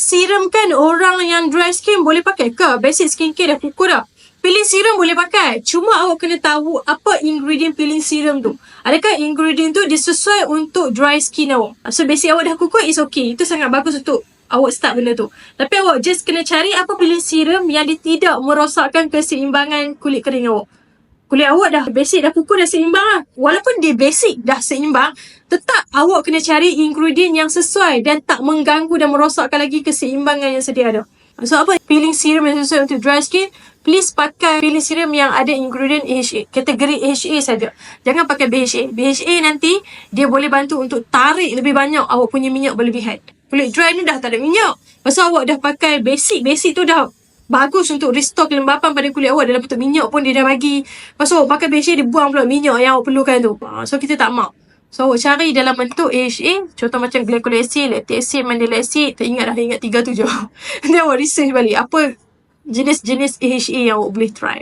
serum kan orang yang dry skin boleh pakai ke? Basic skincare dah pukul dah. Peeling serum boleh pakai. Cuma awak kena tahu apa ingredient peeling serum tu. Adakah ingredient tu dia sesuai untuk dry skin awak. So basic awak dah kukuh is okay. Itu sangat bagus untuk awak start benda tu. Tapi awak just kena cari apa peeling serum yang dia tidak merosakkan keseimbangan kulit kering awak. Kulit awak dah basic dah pukul dah seimbang lah. Walaupun dia basic dah seimbang, tetap awak kena cari ingredient yang sesuai dan tak mengganggu dan merosakkan lagi keseimbangan yang sedia ada. So apa peeling serum yang sesuai untuk dry skin, please pakai peeling serum yang ada ingredient AHA, kategori AHA saja. Jangan pakai BHA. BHA nanti dia boleh bantu untuk tarik lebih banyak awak punya minyak berlebihan. Kulit dry ni dah tak ada minyak. Pasal awak dah pakai basic, basic tu dah bagus untuk restore kelembapan pada kulit awak dalam bentuk minyak pun dia dah bagi. Pasal awak pakai BHA dia buang pula minyak yang awak perlukan tu. Ha, so kita tak mau. So awak cari dalam bentuk AHA, contoh macam glycolic acid, lactic acid, mandelic acid, tak ingat dah ingat tiga tu je. Nanti awak research balik apa jenis-jenis AHA yang awak boleh try.